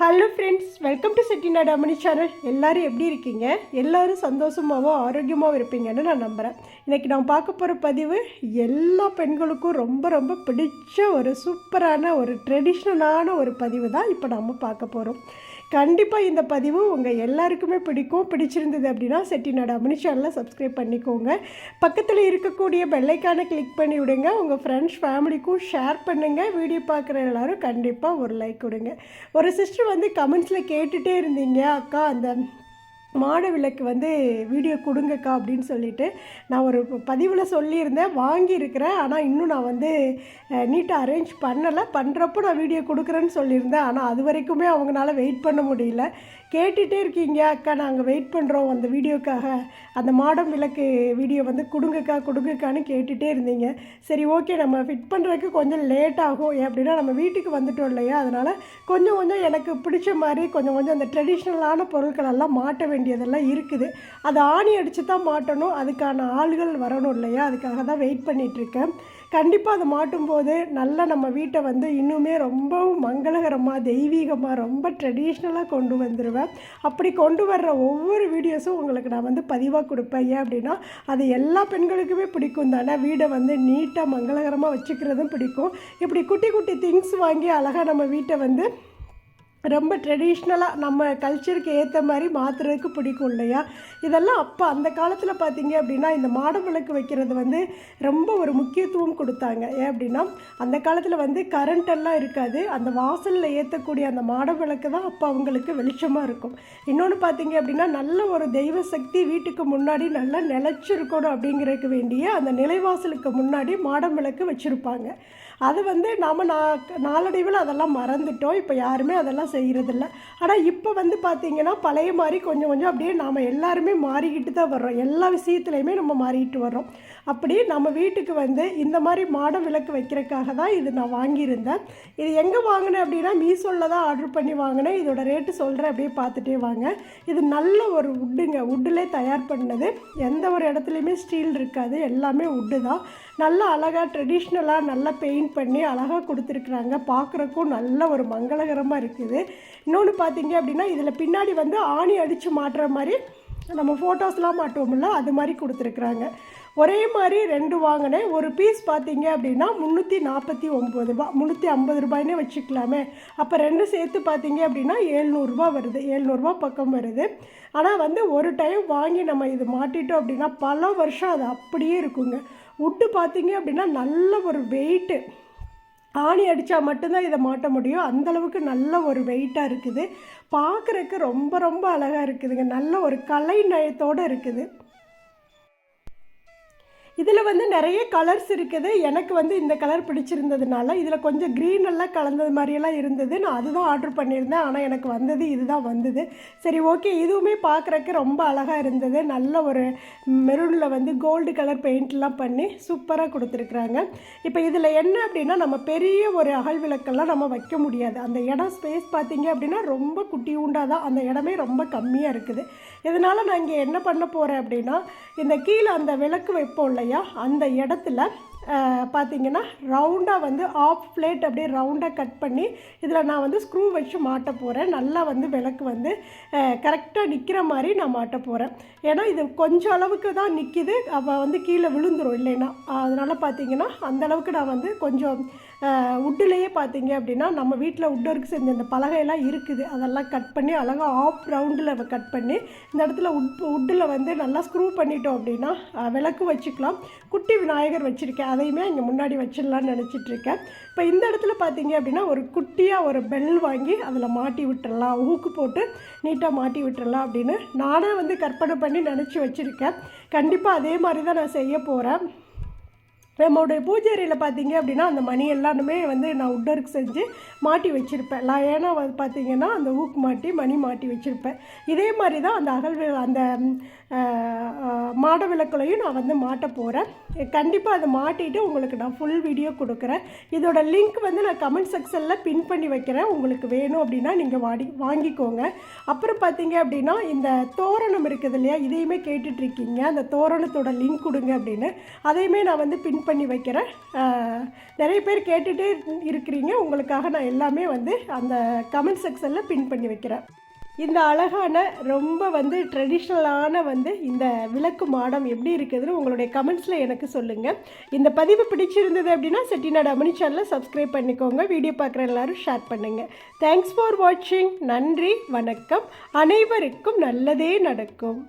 Hello friends welcome to Chettinad Damini channel எல்லோரும் எப்படி இருக்கீங்க? எல்லோரும் சந்தோஷமாகவும் ஆரோக்கியமாகவும் இருப்பீங்கன்னு நான் நம்புகிறேன் இன்றைக்கி நான் பார்க்க போகிற பதிவு எல்லா பெண்களுக்கும் ரொம்ப ரொம்ப பிடிச்ச ஒரு சூப்பரான ஒரு ட்ரெடிஷ்னலான ஒரு பதிவு தான் இப்போ நம்ம பார்க்க போகிறோம் கண்டிப்பாக இந்த பதிவு உங்கள் எல்லாருக்குமே பிடிக்கும். பிடிச்சிருந்தது அப்படின்னா செட்டிநாடு அம்மணி சேனலை சப்ஸ்கிரைப் பண்ணிக்கோங்க. பக்கத்தில் இருக்கக்கூடிய பெல்லைக்கான கிளிக் பண்ணி விடுங்க. உங்கள் ஃப்ரெண்ட்ஸ் ஃபேமிலிக்கும் ஷேர் பண்ணுங்கள் வீடியோ பார்க்குற எல்லாரும் கண்டிப்பாக ஒரு லைக் கொடுங்க. ஒரு சிஸ்டர் வந்து கமெண்ட்ஸில் கேட்டுகிட்டே இருந்தீங்க. அக்கா அந்த மாட விளக்கு வந்து வீடியோ கொடுங்கக்கா அப்படின்னு சொல்லிட்டு நான் ஒரு பதிவில் சொல்லியிருந்தேன் வாங்கியிருக்கிறேன். ஆனால் இன்னும் நான் வந்து நீட்டாக அரேஞ்ச் பண்ணலை. பண்ணுறப்போ நான் வீடியோ கொடுக்குறேன்னு சொல்லியிருந்தேன். ஆனால் அது வரைக்குமே அவங்களால வெயிட் பண்ண முடியல. கேட்டுகிட்டே இருக்கீங்க அக்கா. நாங்கள் வெயிட் பண்ணுறோம் அந்த வீடியோக்காக. அந்த மாடம் விளக்கு வீடியோ வந்து கொடுங்கக்கா கொடுங்கக்கான்னு கேட்டுகிட்டே இருந்தீங்க. சரி ஓகே நம்ம ஃபிட் பண்ணுறதுக்கு கொஞ்சம் லேட் ஆகும். ஏன் அப்படின்னா நம்ம வீட்டுக்கு வந்துட்டோம் இல்லையா? அதனால் கொஞ்சம் கொஞ்சம் எனக்கு பிடிச்ச மாதிரி கொஞ்சம் கொஞ்சம் அந்த ட்ரெடிஷ்னலான பொருட்களெல்லாம் மாட்ட வேண்டியதெல்லாம் இருக்குது. அது ஆணி அடித்து தான் மாட்டணும். அதுக்கான ஆள்கள் வரணும் இல்லையா? அதுக்காக தான் வெயிட் பண்ணிகிட்ருக்கேன் கண்டிப்பாக அதை மாட்டும்போது நல்லா நம்ம வீட்டை வந்து இன்னுமே ரொம்பவும் மங்களகரமாக தெய்வீகமாக ரொம்ப ட்ரெடிஷ்னலாக கொண்டு வந்துடுவேன் அப்படி கொண்டு வர்ற ஒவ்வொரு வீடியோஸும் உங்களுக்கு நான் வந்து பதிவாக கொடுப்பேன். ஏன் அப்படின்னா அது எல்லா பெண்களுக்குமே பிடிக்கும் தானே? வீடை வந்து நீட்டாக மங்களகரமாக வச்சுக்கிறதும் பிடிக்கும். இப்படி குட்டி குட்டி திங்ஸ் வாங்கி அழகாக நம்ம வீட்டை வந்து ரொம்ப ட்ரெடிஷ்னலாக நம்ம கல்ச்சருக்கு ஏற்ற மாதிரி மாற்றுறதுக்கு பிடிக்கும் இல்லையா? இதெல்லாம் அப்போ அந்த காலத்தில் பார்த்தீங்க அப்படின்னா இந்த மாடம் விளக்கு வைக்கிறது வந்து ரொம்ப ஒரு முக்கியத்துவம் கொடுத்தாங்க. ஏன் அப்படின்னா அந்த காலத்தில் வந்து கரண்ட்டெல்லாம் இருக்காது. அந்த வாசலில் ஏற்றக்கூடிய அந்த மாட விளக்கு தான் அப்போ அவங்களுக்கு வெளிச்சமாக இருக்கும். இன்னொன்று பார்த்தீங்க அப்படின்னா நல்ல ஒரு தெய்வ சக்தி வீட்டுக்கு முன்னாடி நல்லா நிலச்சிருக்கணும் அப்படிங்கிறதுக்கு வேண்டிய அந்த நிலைவாசலுக்கு முன்னாடி மாடம் விளக்கு வச்சுருப்பாங்க. அது வந்து நாம் நான் நாளடைவில் அதெல்லாம் மறந்துட்டோம். இப்போ யாருமே அதெல்லாம் செய்கிறதில்ல ஆனால் இப்போ வந்து பார்த்திங்கன்னா பழைய மாதிரி கொஞ்சம் கொஞ்சம் அப்படியே நாம் எல்லாருமே மாறிக்கிட்டு தான் வர்றோம். எல்லா விஷயத்துலையுமே நம்ம மாறிக்கிட்டு வர்றோம். அப்படி நம்ம வீட்டுக்கு வந்து இந்த மாதிரி மாட விளக்கு வைக்கிறதுக்காக தான் இது நான் வாங்கியிருந்தேன். இது எங்கே வாங்கினேன் அப்படின்னா மீசோவில் தான் ஆர்டர் பண்ணி வாங்கினேன். இதோட ரேட்டு சொல்கிறேன் அப்படியே பார்த்துட்டே வாங்க. இது நல்ல ஒரு உட்டுங்க உட்டிலே தயார் பண்ணது. எந்த ஒரு இடத்துலையுமே ஸ்டீல் இருக்காது. எல்லாமே உட்டு தான். நல்லா அழகாக ட்ரெடிஷ்னலாக நல்லா பெயிண்ட் பண்ணி அழகாக கொடுத்துருக்குறாங்க. பார்க்குறக்கும் நல்ல ஒரு மங்களகரமாக இருக்குது. இன்னொன்று பார்த்தீங்க அப்படின்னா இதில் பின்னாடி வந்து ஆணி அடித்து மாட்டுற மாதிரி நம்ம ஃபோட்டோஸ்லாம் மாட்டுவோம்ல அது மாதிரி கொடுத்துருக்குறாங்க. ஒரே மாதிரி ரெண்டு வாங்கினேன். ஒரு பீஸ் பார்த்தீங்க அப்படின்னா முந்நூற்றி நாற்பத்தி ஒம்பது ரூபா முந்நூற்றி ஐம்பது ரூபாய்னே வச்சுக்கலாமே. அப்போ ரெண்டு சேர்த்து பார்த்தீங்க அப்படின்னா ஏழ்நூறுபா வருது. ஏழ்நூறுபா பக்கம் வருது. ஆனால் வந்து ஒரு டைம் வாங்கி நம்ம இது மாட்டிட்டோம் அப்படின்னா பல வருஷம் அது அப்படியே இருக்குங்க. உட்டு பார்த்தீங்க அப்படின்னா நல்ல ஒரு வெயிட்டு ஆணி அடித்தா மட்டும்தான் இதை மாட்ட முடியும். அந்தளவுக்கு நல்ல ஒரு வெயிட்டாக இருக்குது. பார்க்குறக்கு ரொம்ப ரொம்ப அழகாக இருக்குதுங்க. நல்ல ஒரு கலை நயத்தோடு இருக்குது. இதில் வந்து நிறைய கலர்ஸ் இருக்குது. எனக்கு வந்து இந்த கலர் பிடிச்சிருந்ததுனால இதில் கொஞ்சம் க்ரீன் எல்லாம் கலந்தது மாதிரியெல்லாம் இருந்தது. நான் அதுதான் ஆர்டர் பண்ணியிருந்தேன். ஆனால் எனக்கு வந்தது இதுதான் வந்தது. சரி ஓகே இதுவுமே பார்க்குறக்கு ரொம்ப அழகாக இருந்தது. நல்ல ஒரு மெரூனில் வந்து கோல்டு கலர் பெயிண்ட்லாம் பண்ணி சூப்பராக கொடுத்துருக்குறாங்க. இப்போ இதில் என்ன அப்படின்னா நம்ம பெரிய ஒரு அகல் விளக்கெல்லாம் நம்ம வைக்க முடியாது. அந்த இடம் ஸ்பேஸ் பார்த்திங்க அப்படின்னா ரொம்ப குட்டி உண்டாக தான். அந்த இடமே ரொம்ப கம்மியாக இருக்குது. இதனால் நான் இங்கே என்ன பண்ண போகிறேன் அப்படின்னா இந்த கீழே அந்த விளக்கு வைப்போம் இல்லையா? அந்த இடத்துல பார்த்தீங்கன்னா ரவுண்டாக வந்து ஆஃப் பிளேட் அப்படியே ரவுண்டாக கட் பண்ணி இதில் நான் வந்து ஸ்க்ரூ வச்சு மாட்ட போகிறேன் நல்லா வந்து விளக்கு வந்து கரெக்டாக நிற்கிற மாதிரி நான் மாட்ட போகிறேன் ஏன்னா இது கொஞ்சம் அளவுக்கு தான் நிற்கிது அப்போ வந்து கீழே விழுந்துரும் இல்லைன்னா. அதனால் பார்த்தீங்கன்னா அந்த அளவுக்கு நான் வந்து கொஞ்சம் உட்டுலேயே பார்த்தீங்க அப்படின்னா நம்ம வீட்டில் உட்டருக்கு செஞ்ச இந்த பலகையெல்லாம் இருக்குது. அதெல்லாம் கட் பண்ணி அழகாக ஆஃப் ரவுண்டில் கட் பண்ணி இந்த இடத்துல உட் உட்டில் வந்து நல்லா ஸ்க்ரூ பண்ணிட்டோம் அப்படின்னா விளக்கு வச்சுக்கலாம். குட்டி விநாயகர் வச்சுருக்கேன். அதையுமே இங்கே முன்னாடி வச்சிடலான்னு நினச்சிட்ருக்கேன். இப்போ இந்த இடத்துல பார்த்தீங்க அப்படின்னா ஒரு குட்டியாக ஒரு பெல் வாங்கி அதில் மாட்டி விட்டுறலாம். ஊக்கு போட்டு நீட்டாக மாட்டி விட்டுறலாம் அப்படின்னு நானே வந்து கற்பனை பண்ணி நினச்சி வச்சுருக்கேன். கண்டிப்பாக அதே மாதிரி தான் நான் செய்ய போகிறேன் நம்மளுடைய பூஜை பார்த்தீங்க அப்படின்னா அந்த மணி எல்லாமே வந்து நான் உட்டருக்கு செஞ்சு மாட்டி வச்சுருப்பேன். நான் ஏன்னா வந்து பார்த்தீங்கன்னா அந்த ஊக்கு மாட்டி மணி மாட்டி வச்சுருப்பேன். இதே மாதிரி தான் அந்த அகல் அந்த மாட விளக்குலையும் நான் வந்து மாட்ட போகிறேன் கண்டிப்பாக அதை மாட்டிட்டு உங்களுக்கு நான் ஃபுல் வீடியோ கொடுக்குறேன். இதோட லிங்க் வந்து நான் கமெண்ட் செக்ஷனில் பின் பண்ணி வைக்கிறேன். உங்களுக்கு வேணும் அப்படின்னா நீங்கள் வாடி வாங்கிக்கோங்க. அப்புறம் பார்த்தீங்க அப்படின்னா இந்த தோரணம் இருக்குது இல்லையா? இதையுமே கேட்டுட்ருக்கீங்க அந்த தோரணத்தோட லிங்க் கொடுங்க அப்படின்னு. அதையுமே நான் வந்து பின் பண்ணி வைக்கிறேன். நிறைய பேர் கேட்டுகிட்டே இருக்கிறீங்க. உங்களுக்காக நான் எல்லாமே வந்து அந்த கமெண்ட் செக்ஷனில் பின் பண்ணி வைக்கிறேன். இந்த அழகான ரொம்ப வந்து ட்ரெடிஷ்னலான வந்து இந்த விளக்கு மாடம் எப்படி இருக்குதுன்னு உங்களுடைய கமெண்ட்ஸில் எனக்கு சொல்லுங்கள் இந்த பதிவு பிடிச்சிருந்தது அப்படின்னா செட்டிநாடு அமனி சேனலில் சப்ஸ்கிரைப் பண்ணிக்கோங்க. வீடியோ பார்க்குற எல்லாரும் ஷேர் பண்ணுங்கள் தேங்க்ஸ் ஃபார் வாட்சிங் நன்றி வணக்கம். அனைவருக்கும் நல்லதே நடக்கும்.